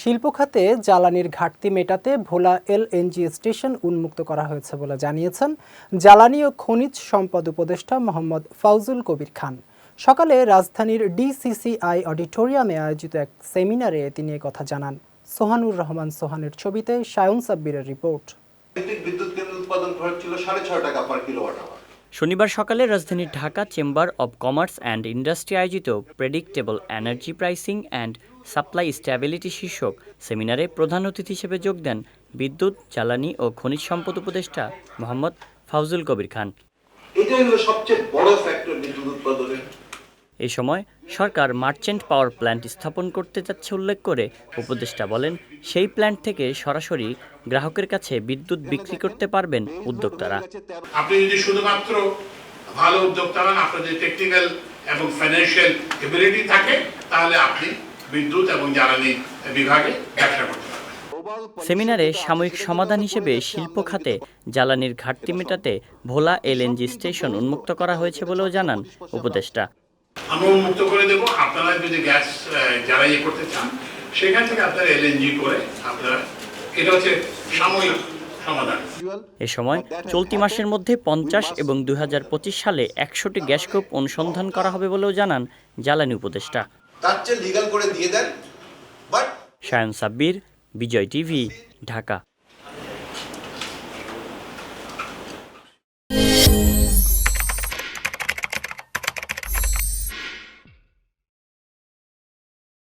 শিল্প খাতে জ্বালানির ঘাটতি মেটাতে ভোলা এলএনজি স্টেশন উন্মুক্ত করা হয়েছে বলে জানিয়েছেন জ্বালানি ও খনিজ সম্পদ উপদেষ্টা মোহাম্মদ ফাউজুল কবির খান। সকালে রাজধানীর ডিসিসিআই অডিটোরিয়ামে আয়োজিত এক সেমিনারে তিনি কথা জানান। সোহানুর রহমান সোহানের ছবিতে সায়ন সাব্বিরের রিপোর্ট। বিদ্যুৎ কেন্দ্র উৎপাদন খরচ ছিল সাড়ে ছয় টাকা পার কিলোওয়াট আওয়ার। শনিবার সকালে রাজধানীর Dhaka chamber of commerce and industry আয়োজিত predictable energy pricing and supply stability শীর্ষক সেমিনারে প্রধান অতিথি হিসেবে যোগ দেন বিদ্যুৎ জ্বালানি ও খনিজ সম্পদ উপদেষ্টা মোহাম্মদ ফাউজুল কবির খান। এটাই হলো সবচেয়ে বড় ফ্যাক্টর বিদ্যুৎ উৎপাদনের এই সময় সরকার মার্চেন্ট পাওয়ার প্ল্যান্ট স্থাপন করতে যাচ্ছে উল্লেখ করে উপদেষ্টা বলেন সেই প্ল্যান্ট থেকে সরাসরি গ্রাহকের কাছে বিদ্যুৎ বিক্রি করতে পারবেন উদ্যোক্তারা। আপনি যদি শুধুমাত্র ভালো উদ্যোক্তা হন আপনার যদি টেকনিক্যাল এবং ফাইন্যান্সিয়াল এবিলিটি থাকে তাহলে আপনি বিদ্যুৎ এবং জ্বালানি বিভাগে ব্যবসা করতে সেমিনারে সাময়িক সমাধান হিসেবে শিল্প খাতে জ্বালানির ঘাটতি মেটাতে ভোলা এলএনজি স্টেশন উন্মুক্ত করা হয়েছে বলেও জানান উপদেষ্টা। আমরা উন্মুক্ত করে দেব। আপনারা যদি গ্যাস জ্বালানি করতে চান সেখান থেকে আপনারা এলএনজি করে আপনারা এটা হচ্ছে সাময়িক এ সময় চলতি মাসের মধ্যে পঞ্চাশ এবং দুই হাজার পঁচিশ সালে একশোটি গ্যাসকূপ অনুসন্ধান করা হবে বলেও জানান জ্বালানি উপদেষ্টা। তার চেয়ে লিগাল করে দিয়ে দেন বাট সায়ন সাব্বির বিজয় টিভি ঢাকা।